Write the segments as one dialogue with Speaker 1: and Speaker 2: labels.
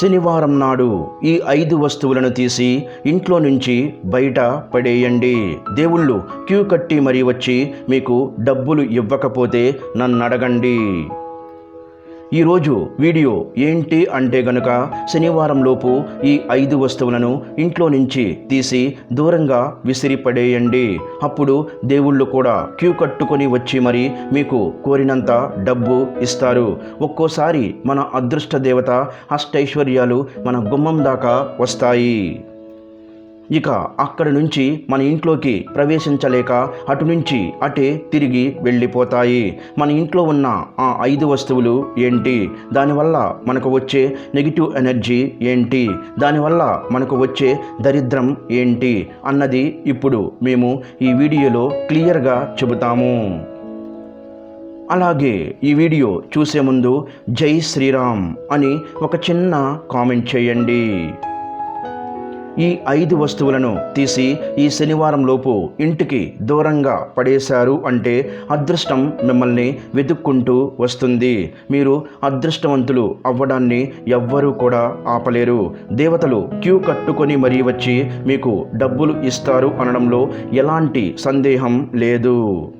Speaker 1: శనివారం నాడు ఈ ఐదు వస్తువులను తీసి ఇంట్లో నుంచి బయట పడేయండి. దేవుళ్ళు క్యూ కట్టి మరీ వచ్చి మీకు డబ్బులు ఇవ్వకపోతే నన్ను అడగండి. ఈరోజు వీడియో ఏంటి అంటే గనుక శనివారం లోపు ఈ ఐదు వస్తువులను ఇంట్లో నుంచి తీసి దూరంగా విసిరిపడేయండి అప్పుడు దేవుళ్ళు కూడా క్యూ కట్టుకొని వచ్చి మరి మీకు కోరినంత డబ్బు ఇస్తారు. ఒక్కోసారి మన అదృష్ట దేవత అష్టైశ్వర్యాలు మన గుమ్మం దాకా వస్తాయి. ఇక అక్కడి నుంచి మన ఇంట్లోకి ప్రవేశించలేక అటు నుంచి అటే తిరిగి వెళ్ళిపోతాయి. మన ఇంట్లో ఉన్న ఆ ఐదు వస్తువులు ఏంటి? దానివల్ల మనకు వచ్చే నెగిటివ్ ఎనర్జీ ఏంటి? దానివల్ల మనకు వచ్చే దరిద్రం ఏంటి? అన్నది ఇప్పుడు మేము ఈ వీడియోలో క్లియర్గా చెబుతాము. అలాగే ఈ వీడియో చూసే ముందు జై శ్రీరామ్ అని ఒక చిన్న కామెంట్ చేయండి. ఈ ఐదు వస్తువులను తీసి ఈ శనివారం లోపు ఇంటికి దూరంగా పడేశారు అంటే అదృష్టం మిమ్మల్ని వెతుక్కుంటూ వస్తుంది. మీరు అదృష్టవంతులు అవ్వడాన్ని ఎవ్వరూ కూడా ఆపలేరు. దేవతలు క్యూ కట్టుకొని మరీ వచ్చి మీకు డబ్బులు ఇస్తారు అనడంలో ఎలాంటి సందేహం లేదు.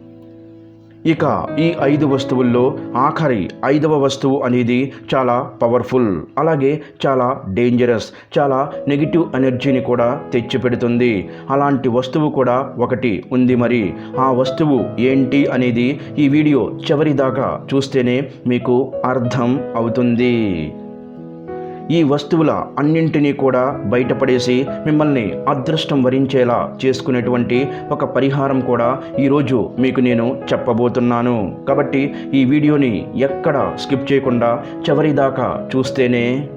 Speaker 1: ఇక ఈ ఐదు వస్తువుల్లో ఆఖరి ఐదవ వస్తువు అనేది చాలా పవర్ఫుల్ అలాగే చాలా డేంజరస్ చాలా నెగిటివ్ ఎనర్జీని కూడా తెచ్చిపెడుతుంది. అలాంటి వస్తువు కూడా ఒకటి ఉంది మరి. ఆ వస్తువు ఏంటి అనేది ఈ వీడియో చివరి దాకా చూస్తేనే మీకు అర్థం అవుతుంది. ఈ వస్తువుల అన్నింటినీ కూడా బయటపడేసి మిమ్మల్ని అదృష్టం వరించేలా చేసుకునేటువంటి ఒక పరిహారం కూడా ఈరోజు మీకు నేను చెప్పబోతున్నాను. కాబట్టి ఈ వీడియోని ఎక్కడ స్కిప్ చేయకుండా చివరి దాకా చూస్తేనే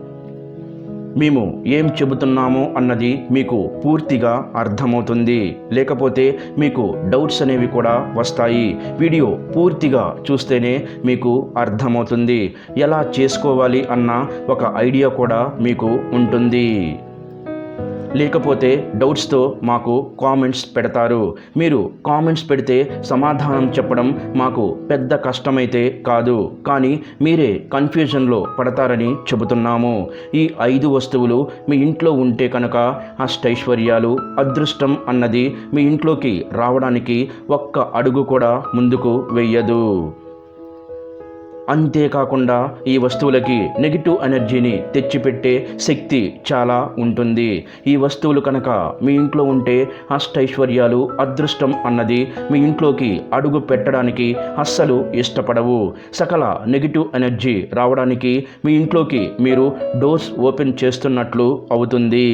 Speaker 1: మేము ఏం చెబుతున్నామో అన్నది మీకు పూర్తిగా అర్థమవుతుంది. లేకపోతే మీకు డౌట్స్ అనేవి కూడా వస్తాయి. వీడియో పూర్తిగా చూస్తేనే మీకు అర్థమవుతుంది. ఎలా చేసుకోవాలి అన్న ఒక ఐడియా కూడా మీకు ఉంటుంది. లేకపోతే డౌట్స్తో మాకు కామెంట్స్ పెడతారు. మీరు కామెంట్స్ పెడితే సమాధానం చెప్పడం మాకు పెద్ద కష్టమైతే కాదు. కానీ మీరే కన్ఫ్యూజన్లో పడతారని చెబుతున్నాము. ఈ ఐదు వస్తువులు మీ ఇంట్లో ఉంటే కనుక అష్టైశ్వర్యాలు అదృష్టం అన్నది మీ ఇంట్లోకి రావడానికి ఒక్క అడుగు కూడా ముందుకు వెయ్యదు అంతేకాకుండా ఈ వస్తువులకి నెగిటివ్ ఎనర్జీని తెచ్చిపెట్టే శక్తి చాలా ఉంటుంది. ఈ వస్తువులు కనుక మీ ఇంట్లో ఉంటే అష్టైశ్వర్యాలు అదృష్టం అన్నది మీ ఇంట్లోకి అడుగు పెట్టడానికి అస్సలు ఇష్టపడవు. సకల నెగిటివ్ ఎనర్జీ రావడానికి మీ ఇంట్లోకి మీరు డోర్స్ ఓపెన్ చేస్తున్నట్లు అవుతుంది.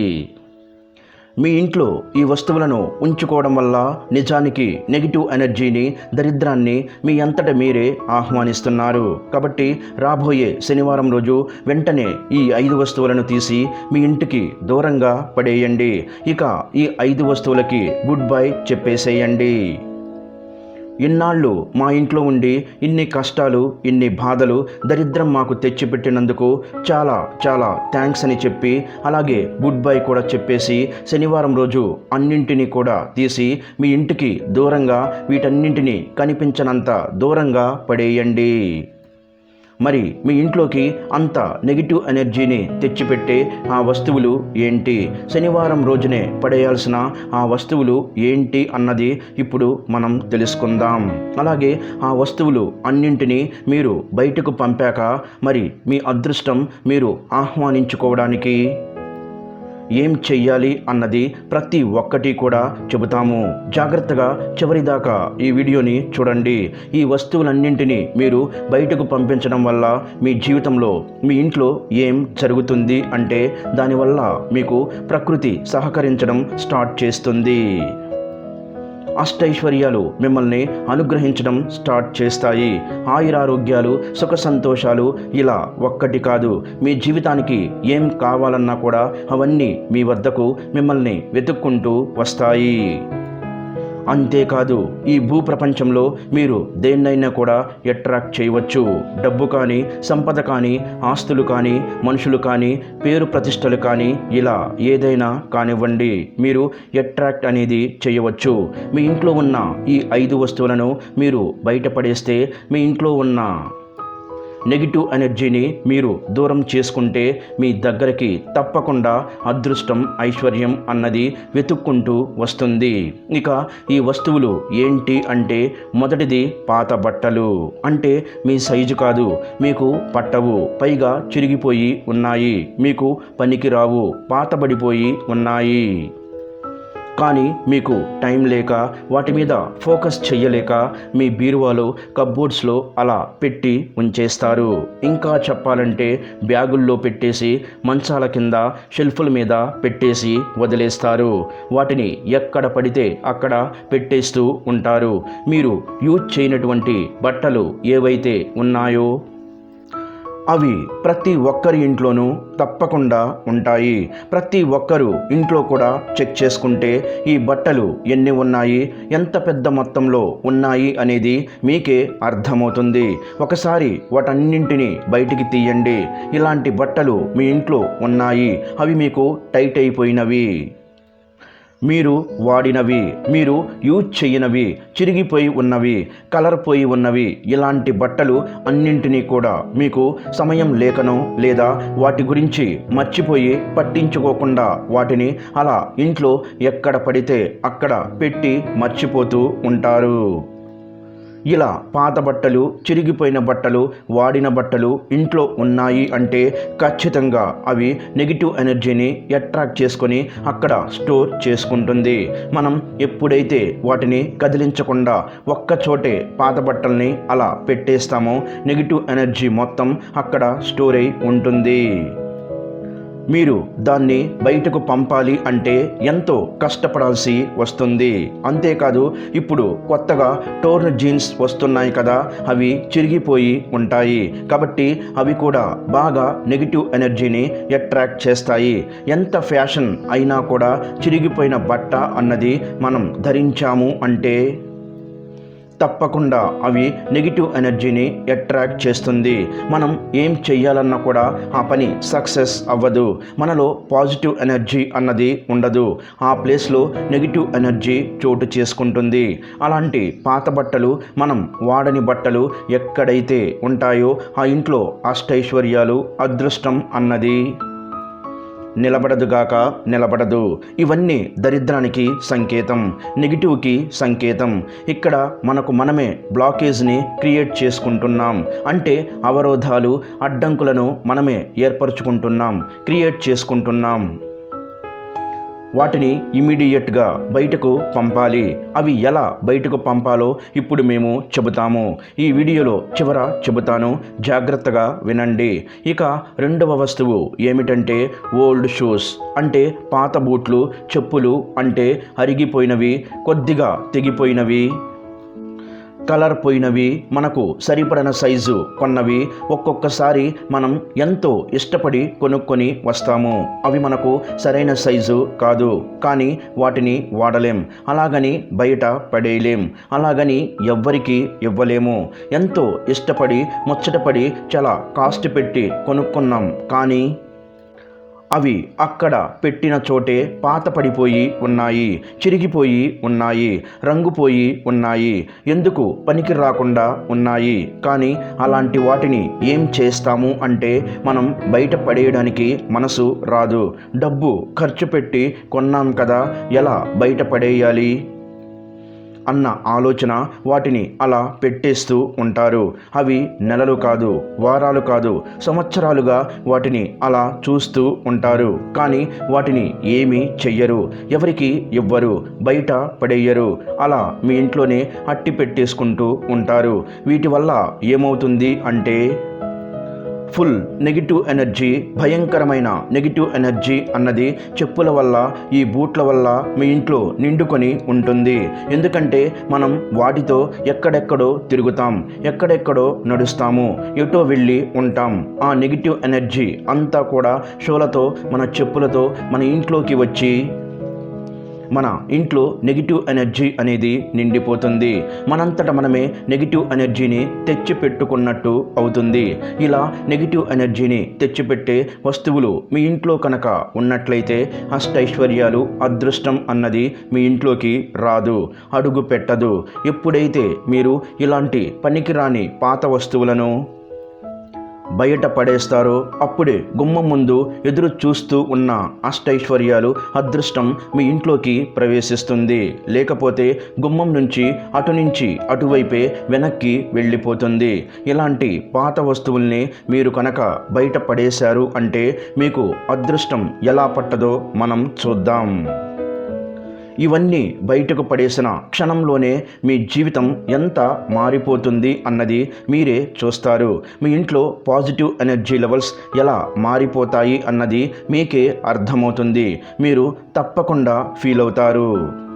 Speaker 1: మీ ఇంట్లో ఈ వస్తువులను ఉంచుకోవడం వల్ల నిజానికి నెగిటివ్ ఎనర్జీని దరిద్రాన్ని మీ అంతట మీరే ఆహ్వానిస్తున్నారు. కాబట్టి రాబోయే శనివారం రోజు వెంటనే ఈ ఐదు వస్తువులను తీసి మీ ఇంటికి దూరంగా పడేయండి. ఇక ఈ ఐదు వస్తువులకి గుడ్ బై చెప్పేసేయండి. ఇన్నాళ్ళు మా ఇంట్లో ఉండి ఇన్ని కష్టాలు ఇన్ని బాధలు దరిద్రం మాకు తెచ్చిపెట్టినందుకు చాలా చాలా థ్యాంక్స్ అని చెప్పి అలాగే గుడ్ బై కూడా చెప్పేసి శనివారం రోజు అన్నింటినీ కూడా తీసి మీ ఇంటికి దూరంగా వీటన్నింటినీ కనిపించనంత దూరంగా పడేయండి. మరి మీ ఇంట్లోకి అంత నెగిటివ్ ఎనర్జీని తెచ్చిపెట్టే ఆ వస్తువులు ఏంటి? శనివారం రోజునే పడేయాల్సిన ఆ వస్తువులు ఏంటి అన్నది ఇప్పుడు మనం తెలుసుకుందాం. అలాగే ఆ వస్తువులు అన్నింటినీ మీరు బయటకు పంపాక మరి మీ అదృష్టం మీరు ఆహ్వానించుకోవడానికి ఏం చెయ్యాలి అన్నది ప్రతి ఒక్కటి కూడా చెబుతాము. జాగ్రత్తగా చివరిదాకా ఈ వీడియోని చూడండి. ఈ వస్తువులన్నింటినీ మీరు బయటకు పంపించడం వల్ల మీ జీవితంలో మీ ఇంట్లో ఏం జరుగుతుంది అంటే దానివల్ల మీకు ప్రకృతి సహకరించడం స్టార్ట్ చేస్తుంది. అష్టైశ్వర్యాలు మిమ్మల్ని అనుగ్రహించడం స్టార్ట్ చేస్తాయి. ఆయురారోగ్యాలు సుఖ సంతోషాలు ఇలా ఒక్కటి కాదు. మీ జీవితానికి ఏం కావాలన్నా కూడా అవన్నీ మీ వద్దకు మిమ్మల్ని వెతుక్కుంటూ వస్తాయి. అంతేకాదు ఈ భూప్రపంచంలో మీరు దేన్నైనా కూడా అట్రాక్ట్ చేయవచ్చు. డబ్బు కానీ సంపద కానీ ఆస్తులు కానీ మనుషులు కానీ పేరు ప్రతిష్టలు కానీ ఇలా ఏదైనా కానివ్వండి. మీరు అట్రాక్ట్ అనేది చేయవచ్చు. మీ ఇంట్లో ఉన్న ఈ ఐదు వస్తువులను మీరు బయటపడేస్తే మీ ఇంట్లో ఉన్న నెగిటివ్ ఎనర్జీని మీరు దూరం చేసుకుంటే మీ దగ్గరికి తప్పకుండా అదృష్టం ఐశ్వర్యం అన్నది వెతుక్కుంటూ వస్తుంది. ఇక ఈ వస్తువులు ఏంటి అంటే మొదటిది పాత బట్టలు. అంటే మీ సైజు కాదు మీకు పట్టవు పైగా చిరిగిపోయి ఉన్నాయి మీకు పనికిరావు పాతబడిపోయి ఉన్నాయి. కానీ మీకు టైం లేక వాటి మీద ఫోకస్ చెయ్యలేక మీ బీరువాలో కబ్బోర్డ్స్లో అలా పెట్టి ఉంచేస్తారు. ఇంకా చెప్పాలంటే బ్యాగుల్లో పెట్టేసి మంచాల కింద షెల్ఫుల మీద పెట్టేసి వదిలేస్తారు. వాటిని ఎక్కడ పడితే అక్కడ పెట్టేస్తూ ఉంటారు. మీరు యూజ్ చేయనటువంటి బట్టలు ఏవైతే ఉన్నాయో అవి ప్రతి ఒక్కరి ఇంట్లోనూ తప్పకుండా ఉంటాయి. ప్రతి ఒక్కరూ ఇంట్లో కూడా చెక్ చేసుకుంటే ఈ బట్టలు ఎన్ని ఉన్నాయి ఎంత పెద్ద మొత్తంలో ఉన్నాయి అనేది మీకే అర్థమవుతుంది. ఒకసారి వాటన్నింటినీ బయటికి తీయండి. ఇలాంటి బట్టలు మీ ఇంట్లో ఉన్నాయి. అవి మీకు టైట్ అయిపోయినవి. మీరు వాడినవి మీరు యూజ్ చేయనవి చిరిగిపోయి ఉన్నవి కలర్ పోయి ఉన్నవి ఇలాంటి బట్టలు అన్నింటినీ కూడా మీకు సమయం లేకనో లేదా వాటి గురించి మర్చిపోయి పట్టించుకోకుండా వాటిని అలా ఇంట్లో ఎక్కడ పడితే అక్కడ పెట్టి మర్చిపోతూ ఉంటారు. ఇలా పాత బట్టలు చిరిగిపోయిన బట్టలు వాడిన బట్టలు ఇంట్లో ఉన్నాయి అంటే ఖచ్చితంగా అవి నెగిటివ్ ఎనర్జీని అట్రాక్ట్ చేసుకొని అక్కడ స్టోర్ చేసుకుంటుంది. మనం ఎప్పుడైతే వాటిని కదిలించకుండా ఒక్క చోటే పాత బట్టల్ని అలా పెట్టేస్తామో నెగిటివ్ ఎనర్జీ మొత్తం అక్కడ స్టోర్ అయి ఉంటుంది. మీరు దాన్ని బయటకు పంపాలి అంటే ఎంతో కష్టపడాల్సి వస్తుంది. అంతేకాదు ఇప్పుడు కొత్తగా టోర్న్ జీన్స్ వస్తున్నాయి కదా అవి చిరిగిపోయి ఉంటాయి. కాబట్టి అవి కూడా బాగా నెగిటివ్ ఎనర్జీని అట్రాక్ట్ చేస్తాయి. ఎంత ఫ్యాషన్ అయినా కూడా చిరిగిపోయిన బట్ట అన్నది మనం ధరించాము అంటే తప్పకుండా అవి నెగిటివ్ ఎనర్జీని అట్రాక్ట్ చేస్తుంది. మనం ఏం చెయ్యాలన్నా కూడా ఆ పని సక్సెస్ అవ్వదు. మనలో పాజిటివ్ ఎనర్జీ అన్నది ఉండదు. ఆ ప్లేస్లో నెగిటివ్ ఎనర్జీ చోటు చేసుకుంటుంది. అలాంటి పాత బట్టలు మనం వాడని బట్టలు ఎక్కడైతే ఉంటాయో ఆ ఇంట్లో అష్టైశ్వర్యాలు అదృష్టం అన్నది. నిలబడదుగాక నిలబడదు. ఇవన్నీ దరిద్రానికి సంకేతం నెగిటివ్కి సంకేతం. ఇక్కడ మనకు మనమే బ్లాకేజ్ని క్రియేట్ చేసుకుంటున్నాం. అంటే అవరోధాలు అడ్డంకులను మనమే ఏర్పరచుకుంటున్నాం క్రియేట్ చేసుకుంటున్నాం. వాటిని ఇమీడియట్గా బయటకు పంపాలి. అవి ఎలా బయటకు పంపాలో ఇప్పుడు మేము చెబుతాము. ఈ వీడియోలో చివర చెబుతాను. జాగ్రత్తగా వినండి. ఇక రెండవ వస్తువు ఏమిటంటే ఓల్డ్ షూస్. అంటే పాత బూట్లు చెప్పులు అంటే అరిగిపోయినవి కొద్దిగా తెగిపోయినవి. కలర్ పోయినవి మనకు సరిపడిన సైజు కొన్నవి ఒక్కొక్కసారి మనం ఎంతో ఇష్టపడి కొనుక్కొని వస్తాము. అవి మనకు సరైన సైజు కాదు. కానీ వాటిని వాడలేం. అలాగని బయట పడేయలేం. అలాగని ఎవ్వరికి ఇవ్వలేము. ఎంతో ఇష్టపడి ముచ్చటపడి చాలా కాస్ట్ పెట్టి కొనుక్కున్నాం. కానీ అవి అక్కడ పెట్టిన చోటే పాత పడిపోయి ఉన్నాయి చిరిగిపోయి ఉన్నాయి రంగుపోయి ఉన్నాయి ఎందుకు పనికి రాకుండా ఉన్నాయి? కానీ అలాంటి వాటిని ఏం చేస్తాము అంటే మనం బయట పడేయడానికి మనసు రాదు. డబ్బు ఖర్చు పెట్టి కొన్నాం కదా ఎలా బయట పడేయాలి? అన్న ఆలోచన వాటిని అలా పెట్టేస్తూ ఉంటారు. అవి నెలలు కాదు వారాలు కాదు సంవత్సరాలుగా వాటిని అలా చూస్తూ ఉంటారు. కానీ వాటిని ఏమీ చెయ్యరు ఎవరికి ఇవ్వరు బయట పడేయరు. అలా మీ ఇంట్లోనే అట్టి పెట్టేసుకుంటూ ఉంటారు. వీటి వల్ల ఏమవుతుంది అంటే ఫుల్ నెగిటివ్ ఎనర్జీ భయంకరమైన నెగిటివ్ ఎనర్జీ అన్నది చెప్పుల వల్ల ఈ బూట్ల వల్ల మీ ఇంట్లో నిండుకొని ఉంటుంది. ఎందుకంటే మనం వాటితో ఎక్కడెక్కడో తిరుగుతాం ఎక్కడెక్కడో నడుస్తాము ఎటో వెళ్ళి ఉంటాం. ఆ నెగిటివ్ ఎనర్జీ అంతా కూడా షోలతో మన చెప్పులతో మన ఇంట్లోకి వచ్చి మన ఇంట్లో నెగిటివ్ ఎనర్జీ అనేది నిండిపోతుంది. మనంతట మనమే నెగిటివ్ ఎనర్జీని తెచ్చిపెట్టుకున్నట్టు అవుతుంది. ఇలా నెగిటివ్ ఎనర్జీని తెచ్చిపెట్టే వస్తువులు మీ ఇంట్లో కనుక ఉన్నట్లయితే అష్టైశ్వర్యాలు అదృష్టం అన్నది మీ ఇంట్లోకి రాదు అడుగు పెట్టదు ఎప్పుడైతే మీరు ఇలాంటి పనికిరాని పాత వస్తువులను బయట పడేస్తారో అప్పుడే గుమ్మం ముందు ఎదురు చూస్తూ ఉన్న అష్టైశ్వర్యాలు అదృష్టం మీ ఇంట్లోకి ప్రవేశిస్తుంది. లేకపోతే గుమ్మం నుంచి అటు నుంచి అటువైపే వెనక్కి వెళ్ళిపోతుంది. ఇలాంటి పాత వస్తువుల్ని మీరు కనుక బయట పడేశారు అంటే మీకు అదృష్టం ఎలా పట్టదో మనం చూద్దాం. ఇవన్నీ బయటకు పడేసిన క్షణంలోనే మీ జీవితం ఎంత మారిపోతుంది అన్నది మీరే చూస్తారు. మీ ఇంట్లో పాజిటివ్ ఎనర్జీ లెవెల్స్ ఎలా మారిపోతాయి అన్నది మీకే అర్థమవుతుంది. మీరు తప్పకుండా ఫీల్ అవుతారు.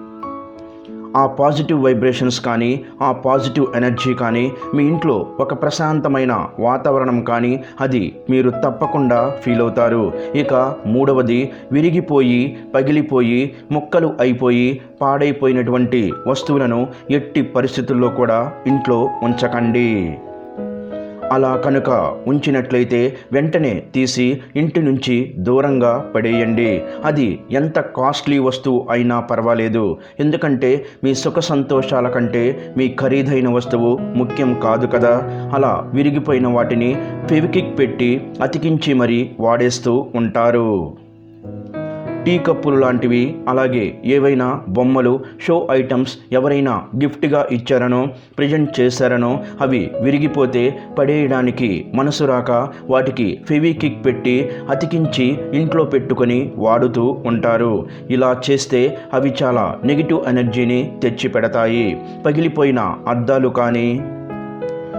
Speaker 1: ఆ పాజిటివ్ వైబ్రేషన్స్ కానీ ఆ పాజిటివ్ ఎనర్జీ కానీ మీ ఇంట్లో ఒక ప్రశాంతమైన వాతావరణం కానీ అది మీరు తప్పకుండా ఫీల్ అవుతారు. ఇక మూడవది విరిగిపోయి పగిలిపోయి ముక్కలు అయిపోయి పాడైపోయినటువంటి వస్తువులను ఎట్టి పరిస్థితుల్లో కూడా ఇంట్లో ఉంచకండి. అలా కనుక ఉంచినట్లయితే వెంటనే తీసి ఇంటి నుంచి దూరంగా పడేయండి. అది ఎంత కాస్ట్లీ వస్తువు అయినా పర్వాలేదు. ఎందుకంటే మీ సుఖ సంతోషాల కంటే మీ ఖరీదైన వస్తువు ముఖ్యం కాదు కదా. అలా విరిగిపోయిన వాటిని ఫెవికిక్ పెట్టి అతికించి మరీ వాడేస్తూ ఉంటారు. టీ కప్పులు లాంటివి అలాగే ఏవైనా బొమ్మలు షో ఐటమ్స్ ఎవరైనా గిఫ్ట్గా ఇచ్చారనో ప్రజెంట్ చేశారనో అవి విరిగిపోతే పడేయడానికి మనసు రాక వాటికి ఫెవికిక్ పెట్టి అతికించి ఇంట్లో పెట్టుకొని వాడుతూ ఉంటారు. ఇలా చేస్తే అవి చాలా నెగిటివ్ ఎనర్జీని తెచ్చి పెడతాయి పగిలిపోయిన అద్దాలు కానీ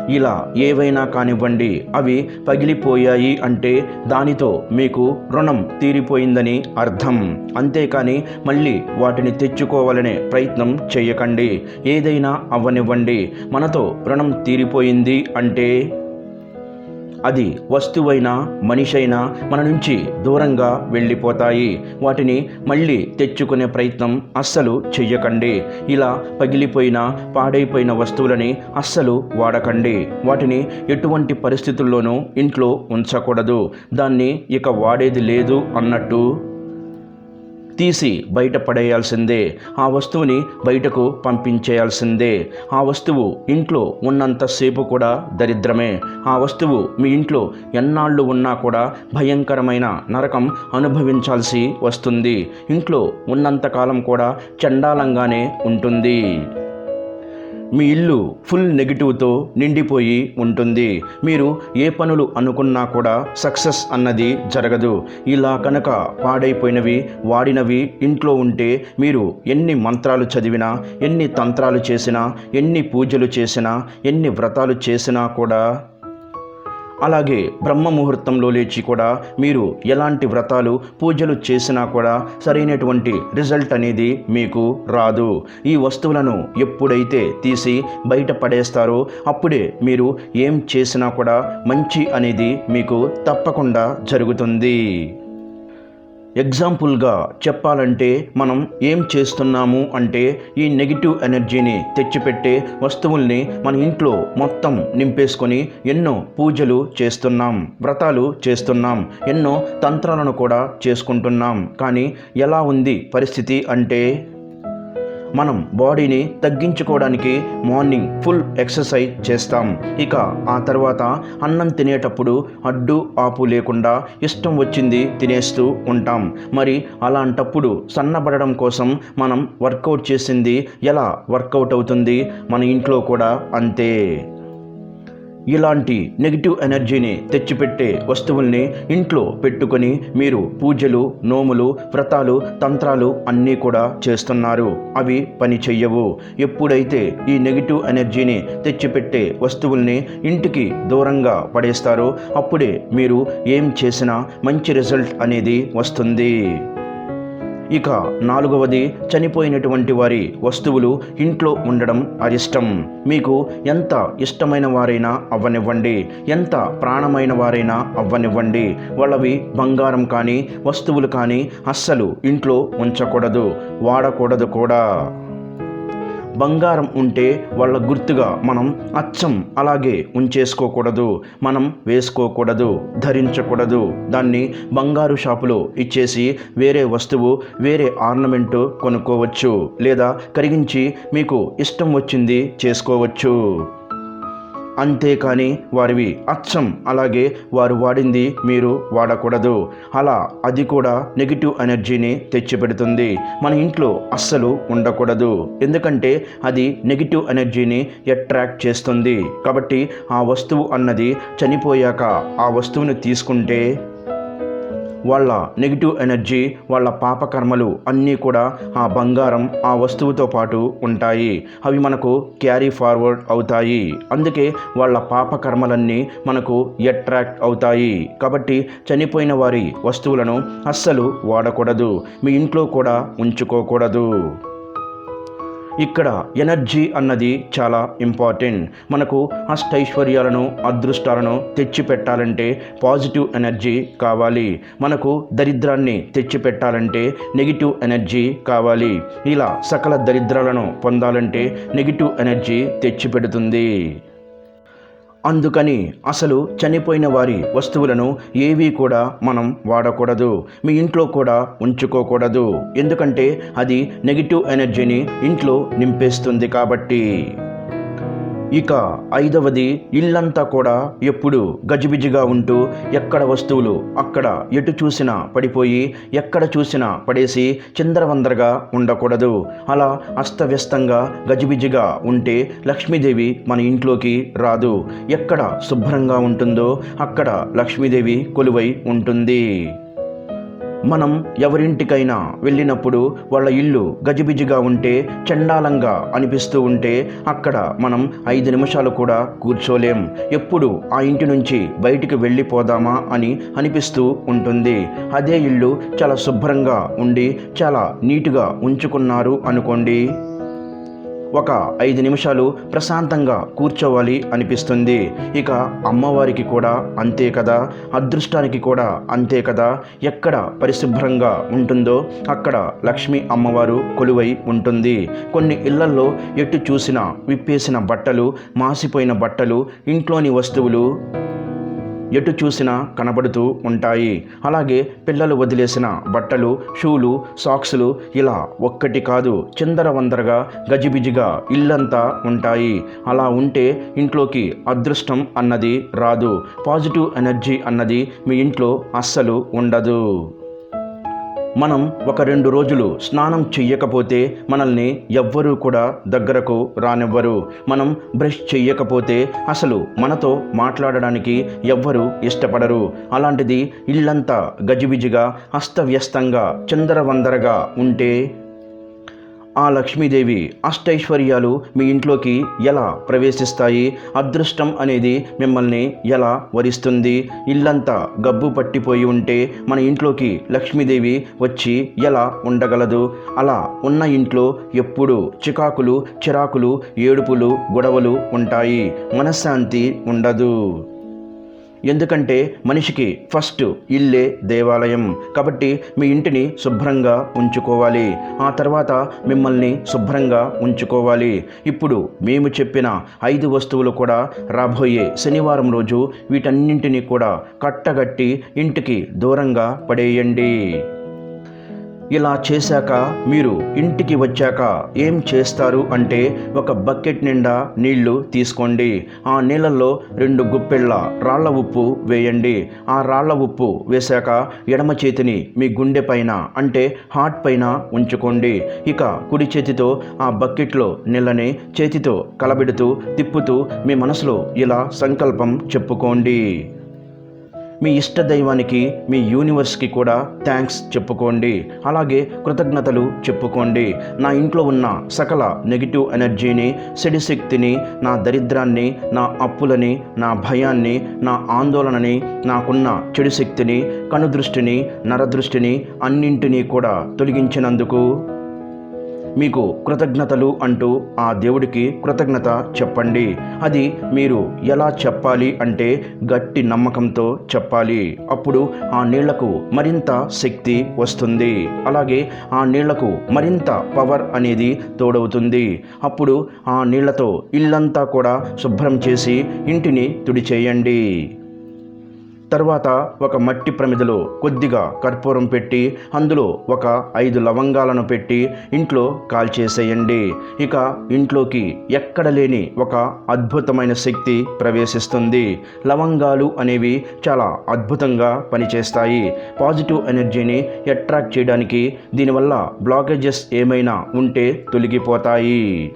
Speaker 1: ఇలా ఏవైనా కానివ్వండి అవి పగిలిపోయాయి అంటే దానితో మీకు రుణం తీరిపోయిందని అర్థం. అంతేకాని మళ్ళీ వాటిని తెచ్చుకోవాలనే ప్రయత్నం చేయకండి. ఏదైనా అవ్వనివ్వండి. మనతో రుణం తీరిపోయింది అంటే అది వస్తువైనా మనిషైనా మన నుంచి దూరంగా వెళ్ళిపోతాయి. వాటిని మళ్ళీ తెచ్చుకునే ప్రయత్నం అస్సలు చెయ్యకండి. ఇలా పగిలిపోయిన పాడైపోయిన వస్తువులని అస్సలు వాడకండి. వాటిని ఎటువంటి పరిస్థితుల్లోనూ ఇంట్లో ఉంచకూడదు. దాన్ని ఇక వాడేది లేదు అన్నట్టు తీసి బయట పడేయాల్సిందే. ఆ వస్తువుని బయటకు పంపించేయాల్సిందే. ఆ వస్తువు ఇంట్లో ఉన్నంతసేపు కూడా దరిద్రమే. ఆ వస్తువు మీ ఇంట్లో ఎన్నాళ్ళు ఉన్నా కూడా భయంకరమైన నరకం అనుభవించాల్సి వస్తుంది. ఇంట్లో ఉన్నంతకాలం కూడా చండాలంగానే ఉంటుంది. మీ ఇల్లు ఫుల్ నెగిటివ్తో నిండిపోయి ఉంటుంది. మీరు ఏ పనులు అనుకున్నా కూడా సక్సెస్ అన్నది జరగదు. ఇలా కనుక పాడైపోయినవి వాడినవి ఇంట్లో ఉంటే మీరు ఎన్ని మంత్రాలు చదివినా ఎన్ని తంత్రాలు చేసినా ఎన్ని పూజలు చేసినా ఎన్ని వ్రతాలు చేసినా కూడా అలాగే బ్రహ్మ ముహూర్తంలో లేచి కూడా మీరు ఎలాంటి వ్రతాలు పూజలు చేసినా కూడా సరైనటువంటి రిజల్ట్ అనేది మీకు రాదు. ఈ వస్తువులను ఎప్పుడైతే తీసి బయట పడేస్తారో అప్పుడే మీరు ఏం చేసినా కూడా మంచి అనేది మీకు తప్పకుండా జరుగుతుంది. ఎగ్జాంపుల్గా చెప్పాలంటే మనం ఏం చేస్తున్నాము అంటే ఈ నెగిటివ్ ఎనర్జీని తెచ్చిపెట్టే వస్తువుల్ని మన ఇంట్లో మొత్తం నింపేసుకొని ఎన్నో పూజలు చేస్తున్నాం వ్రతాలు చేస్తున్నాం ఎన్నో తంత్రాలను కూడా చేసుకుంటున్నాం. కానీ ఎలా ఉంది పరిస్థితి అంటే మనం బాడీని తగ్గించుకోవడానికి మార్నింగ్ ఫుల్ ఎక్సర్సైజ్ చేస్తాం. ఇక ఆ తర్వాత అన్నం తినేటప్పుడు అడ్డు ఆపు లేకుండా ఇష్టం వచ్చింది తినేస్తూ ఉంటాం. మరి అలాంటప్పుడు సన్నబడడం కోసం మనం వర్కౌట్ చేసింది ఎలా వర్కౌట్ అవుతుంది? మన ఇంట్లో కూడా అంతే. ఇలాంటి నెగిటివ్ ఎనర్జీని తెచ్చిపెట్టే వస్తువుల్ని ఇంట్లో పెట్టుకొని మీరు పూజలు నోములు వ్రతాలు తంత్రాలు అన్నీ కూడా చేస్తున్నారు. అవి పని చెయ్యవు. ఎప్పుడైతే ఈ నెగిటివ్ ఎనర్జీని తెచ్చిపెట్టే వస్తువుల్ని ఇంటికి దూరంగా పడేస్తారో అప్పుడే మీరు ఏం చేసినా మంచి రిజల్ట్ అనేది వస్తుంది. ఇక నాలుగవది చనిపోయినటువంటి వారి వస్తువులు ఇంట్లో ఉండడం అరిష్టం. మీకు ఎంత ఇష్టమైన వారైనా అవ్వనివ్వండి. ఎంత ప్రాణమైన వారైనా అవ్వనివ్వండి. వాళ్ళవి బంగారం కానీ వస్తువులు కానీ అస్సలు ఇంట్లో ఉంచకూడదు. వాడకూడదు కూడా. బంగారం ఉంటే వాళ్ళ గుర్తుగా మనం అచ్చం అలాగే ఉంచేసుకోకూడదు. మనం వేసుకోకూడదు ధరించకూడదు. దాన్ని బంగారు షాపులో ఇచ్చేసి వేరే వస్తువు వేరే ఆర్నమెంటు కొనుక్కోవచ్చు లేదా కరిగించి మీకు ఇష్టం వచ్చింది చేసుకోవచ్చు. అంతేకాని వారివి అచ్చం. అలాగే వారు వాడింది మీరు వాడకూడదు. అలా అది కూడా నెగిటివ్ ఎనర్జీని తెచ్చిపెడుతుంది. మన ఇంట్లో అస్సలు ఉండకూడదు. ఎందుకంటే అది నెగిటివ్ ఎనర్జీని అట్రాక్ట్ చేస్తుంది. కాబట్టి ఆ వస్తువు అన్నది చనిపోయాక ఆ వస్తువుని తీసుకుంటే వాళ్ళ నెగిటివ్ ఎనర్జీ వాళ్ళ పాపకర్మలు అన్నీ కూడా ఆ బంగారం ఆ వస్తువుతో పాటు ఉంటాయి. అవి మనకు క్యారీ ఫార్వర్డ్ అవుతాయి. అందుకే వాళ్ళ పాపకర్మలన్నీ మనకు అట్రాక్ట్ అవుతాయి. కాబట్టి చనిపోయిన వారి వస్తువులను అస్సలు వాడకూడదు. మీ ఇంట్లో కూడా ఉంచుకోకూడదు. ఇక్కడ ఎనర్జీ అన్నది చాలా ఇంపార్టెంట్. మనకు అష్టైశ్వర్యాలను అదృష్టాలను తెచ్చిపెట్టాలంటే పాజిటివ్ ఎనర్జీ కావాలి. మనకు దరిద్రాన్ని తెచ్చిపెట్టాలంటే నెగిటివ్ ఎనర్జీ కావాలి. ఇలా సకల దరిద్రాలను పొందాలంటే నెగిటివ్ ఎనర్జీ తెచ్చిపెడుతుంది. అందుకని అసలు చనిపోయిన వారి వస్తువులను ఏవి కూడా మనం వాడకూడదు. మీ ఇంట్లో కూడా ఉంచుకోకూడదు. ఎందుకంటే అది నెగిటివ్ ఎనర్జీని ఇంట్లో నింపేస్తుంది కాబట్టి. ఇక ఐదవది ఇల్లంతా కూడా ఎప్పుడు గజిబిజిగా ఉంటూ ఎక్కడ వస్తువులు అక్కడ ఎటు చూసినా పడిపోయి ఎక్కడ చూసినా పడేసి చిందరవందరగా ఉండకూడదు. అలా అస్తవ్యస్తంగా గజిబిజిగా ఉంటే లక్ష్మీదేవి మన ఇంట్లోకి రాదు. ఎక్కడ శుభ్రంగా ఉంటుందో అక్కడ లక్ష్మీదేవి కొలువై ఉంటుంది. మనం ఎవరింటికైనా వెళ్ళినప్పుడు వాళ్ళ ఇల్లు గజిబిజిగా ఉంటే చండాలంగా అనిపిస్తూ ఉంటే అక్కడ మనం ఐదు నిమిషాలు కూడా కూర్చోలేం. ఎప్పుడు ఆ ఇంటి నుంచి బయటికి వెళ్ళిపోదామా అని అనిపిస్తూ ఉంటుంది. అదే ఇల్లు చాలా శుభ్రంగా ఉండి చాలా నీటుగా ఉంచుకున్నారు అనుకోండి. ఒక ఐదు నిమిషాలు ప్రశాంతంగా కూర్చోవాలి అనిపిస్తుంది. ఇక అమ్మవారికి కూడా అంతే కదా? అదృష్టానికి కూడా అంతే కదా? ఎక్కడ పరిశుభ్రంగా ఉంటుందో అక్కడ లక్ష్మీ అమ్మవారు కొలువై ఉంటుంది. కొన్ని ఇళ్ళల్లో ఎటు చూసినా విప్పేసిన బట్టలు మాసిపోయిన బట్టలు ఇంట్లోని వస్తువులు ఎటు చూసినా కనబడుతూ ఉంటాయి. అలాగే పిల్లలు వదిలేసిన బట్టలు షూలు సాక్సులు ఇలా ఒక్కటి కాదు చిందరవందరగా గజిబిజిగా ఇల్లంతా ఉంటాయి. అలా ఉంటే ఇంట్లోకి అదృష్టం అన్నది రాదు. పాజిటివ్ ఎనర్జీ అన్నది మీ ఇంట్లో అస్సలు ఉండదు. మనం ఒక రెండు రోజులు స్నానం చెయ్యకపోతే మనల్ని ఎవ్వరూ కూడా దగ్గరకు రానివ్వరు. మనం బ్రష్ చెయ్యకపోతే అసలు మనతో మాట్లాడడానికి ఎవ్వరూ ఇష్టపడరు. అలాంటిది ఇల్లంతా గజిబిజిగా అస్తవ్యస్తంగా చిందరవందరగా ఉంటే ఆ లక్ష్మీదేవి అష్టైశ్వర్యాలు మీ ఇంట్లోకి ఎలా ప్రవేశిస్తాయి? అదృష్టం అనేది మిమ్మల్ని ఎలా వరిస్తుంది? ఇల్లంతా గబ్బు పట్టిపోయి ఉంటే మన ఇంట్లోకి లక్ష్మీదేవి వచ్చి ఎలా ఉండగలదు? అలా ఉన్న ఇంట్లో ఎప్పుడు చికాకులు చిరాకులు ఏడుపులు గొడవలు ఉంటాయి. మనశ్శాంతి ఉండదు. ఎందుకంటే మనిషికి ఫస్ట్ ఇల్లే దేవాలయం. కాబట్టి మీ ఇంటిని శుభ్రంగా ఉంచుకోవాలి. ఆ తర్వాత మిమ్మల్ని శుభ్రంగా ఉంచుకోవాలి. ఇప్పుడు మేము చెప్పిన ఐదు వస్తువులు కూడా రాబోయే శనివారం రోజు వీటన్నింటినీ కూడా కట్టగట్టి ఇంటికి దూరంగా పడేయండి. ఇలా చేశాక మీరు ఇంటికి వచ్చాక ఏం చేస్తారు అంటే ఒక బకెట్ నిండా నీళ్ళు తీసుకోండి. ఆ నీళ్ళల్లో రెండు గుప్పెళ్ళ రాళ్ళ ఉప్పు వేయండి. ఆ రాళ్ళ ఉప్పు వేశాక ఎడమ చేతిని మీ గుండె పైన అంటే హార్ట్ పైన ఉంచుకోండి. ఇక కుడి చేతితో ఆ బకెట్లో నీళ్ళని చేతితో కలబెడుతూ తిప్పుతూ మీ మనసులో ఇలా సంకల్పం చెప్పుకోండి. మీ ఇష్ట దైవానికి మీ యూనివర్స్కి కూడా థ్యాంక్స్ చెప్పుకోండి. అలాగే కృతజ్ఞతలు చెప్పుకోండి. నా ఇంట్లో ఉన్న సకల నెగిటివ్ ఎనర్జీని చెడు శక్తిని నా దరిద్రాన్ని నా అప్పులని నా భయాన్ని నా ఆందోళనని నాకున్న చెడు శక్తిని కనుదృష్టిని నరదృష్టిని అన్నింటినీ కూడా తొలగించినందుకు మీకు కృతజ్ఞతలు అంటూ ఆ దేవుడికి కృతజ్ఞత చెప్పండి. అది మీరు ఎలా చెప్పాలి అంటే గట్టి నమ్మకంతో చెప్పాలి. అప్పుడు ఆ నీళ్ళకు మరింత శక్తి వస్తుంది. అలాగే ఆ నీళ్ళకు మరింత పవర్ అనేది తోడవుతుంది. అప్పుడు ఆ నీళ్ళతో ఇల్లంతా కూడా శుభ్రం చేసి ఇంటిని తుడిచేయండి. తర్వాత ఒక మట్టి ప్రమిదలో కొద్దిగా కర్పూరం పెట్టి అందులో ఒక ఐదు లవంగాలను పెట్టి ఇంట్లో కాల్చేసేయండి. ఇక ఇంట్లోకి ఎక్కడ లేని ఒక అద్భుతమైన శక్తి ప్రవేశిస్తుంది. లవంగాలు అనేవి చాలా అద్భుతంగా పనిచేస్తాయి. పాజిటివ్ ఎనర్జీని అట్రాక్ట్ చేయడానికి దీనివల్ల బ్లాకేజెస్ ఏమైనా ఉంటే తొలగిపోతాయి.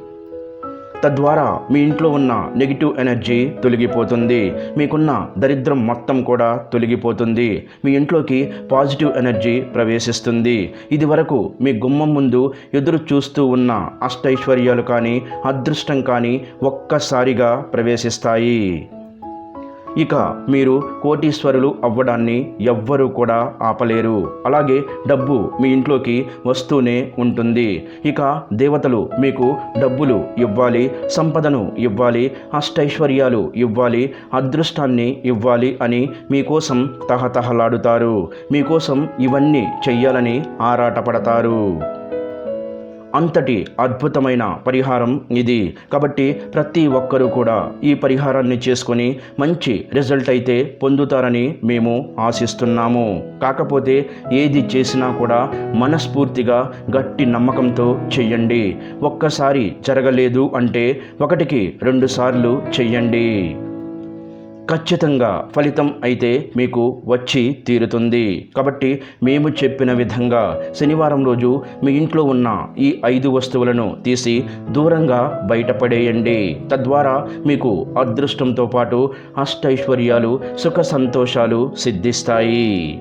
Speaker 1: తద్వారా మీ ఇంట్లో ఉన్న నెగిటివ్ ఎనర్జీ తొలగిపోతుంది. మీకున్న దరిద్రం మొత్తం కూడా తొలగిపోతుంది. మీ ఇంట్లోకి పాజిటివ్ ఎనర్జీ ప్రవేశిస్తుంది. ఇది వరకు మీ గుమ్మం ముందు ఎదురు చూస్తూ ఉన్న అష్టైశ్వర్యాలు కానీ అదృష్టం కానీ ఒక్కసారిగా ప్రవేశిస్తాయి. ఇక మీరు కోటీశ్వరులు అవ్వడాన్ని ఎవ్వరూ కూడా ఆపలేరు. అలాగే డబ్బు మీ ఇంట్లోకి వస్తూనే ఉంటుంది. ఇక దేవతలు మీకు డబ్బులు ఇవ్వాలి సంపదను ఇవ్వాలి అష్టైశ్వర్యాలు ఇవ్వాలి అదృష్టాన్ని ఇవ్వాలి అని మీకోసం తహతహలాడుతారు. మీకోసం ఇవన్నీ చెయ్యాలని ఆరాటపడతారు. అంతటి అద్భుతమైన పరిహారం ఇది. కాబట్టి ప్రతి ఒక్కరూ కూడా ఈ పరిహారాన్ని చేసుకొని మంచి రిజల్ట్ అయితే పొందుతారని మేము ఆశిస్తున్నాము. కాకపోతే ఏది చేసినా కూడా మనస్ఫూర్తిగా గట్టి నమ్మకంతో చెయ్యండి. ఒక్కసారి జరగలేదు అంటే ఒకటికి రెండు సార్లు చెయ్యండి. ఖచ్చితంగా ఫలితం అయితే మీకు వచ్చి తీరుతుంది. కాబట్టి మేము చెప్పిన విధంగా శనివారం రోజు మీ ఇంట్లో ఉన్న ఈ ఐదు వస్తువులను తీసి దూరంగా బయటపడేయండి. తద్వారా మీకు అదృష్టంతో పాటు అష్టైశ్వర్యాలు సుఖ సంతోషాలు సిద్ధిస్తాయి.